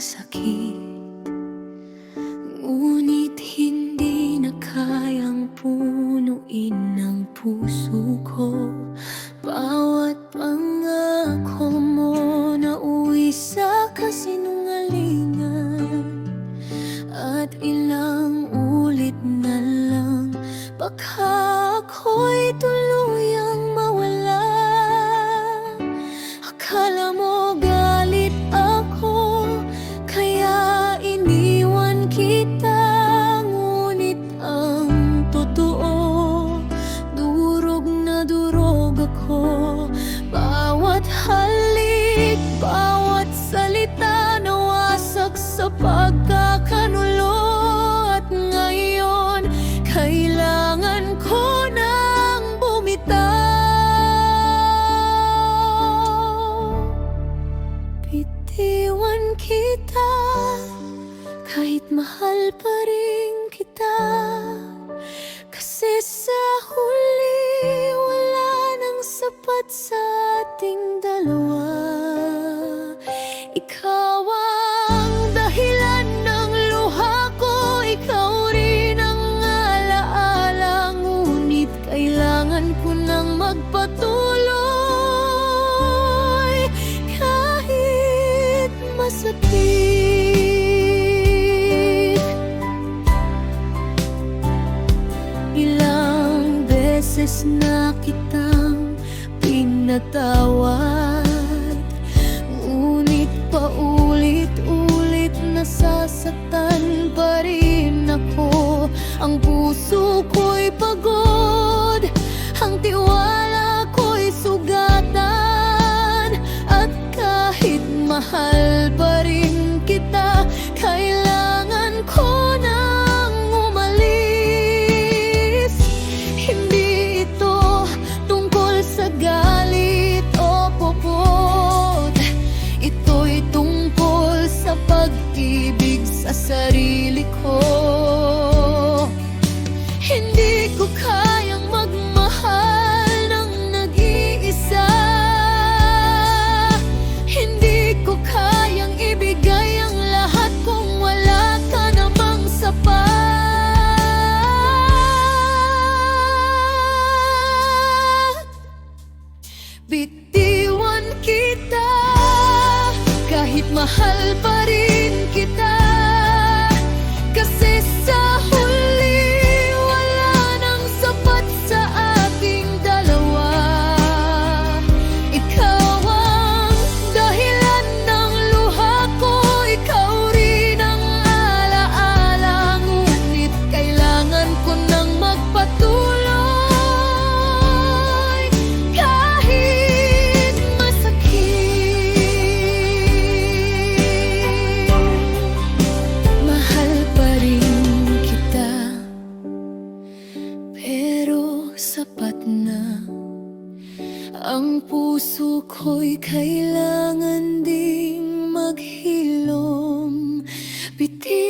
masakit. Ngunit hindi na kayang punuin ng puso ko. Bawat pangako sa pagkakanulo. At ngayon, kailangan ko nang bumitaw Bitiwan kita Kahit mahal pa rin kita. Kasi sa magpatuloy Kahit masakit. Ilang beses na kitang pinatawad Ngunit paulit-ulit nasasaktan pa rin ako mahal kita. Kailangan ko nang umalis. Hindi ito tungkol sa galit o popot Ito'y tungkol sa pag-ibig Bitiwan kita kahit mahal pa sapat na. Ang puso ko'y kailangan ding maghilom. Kita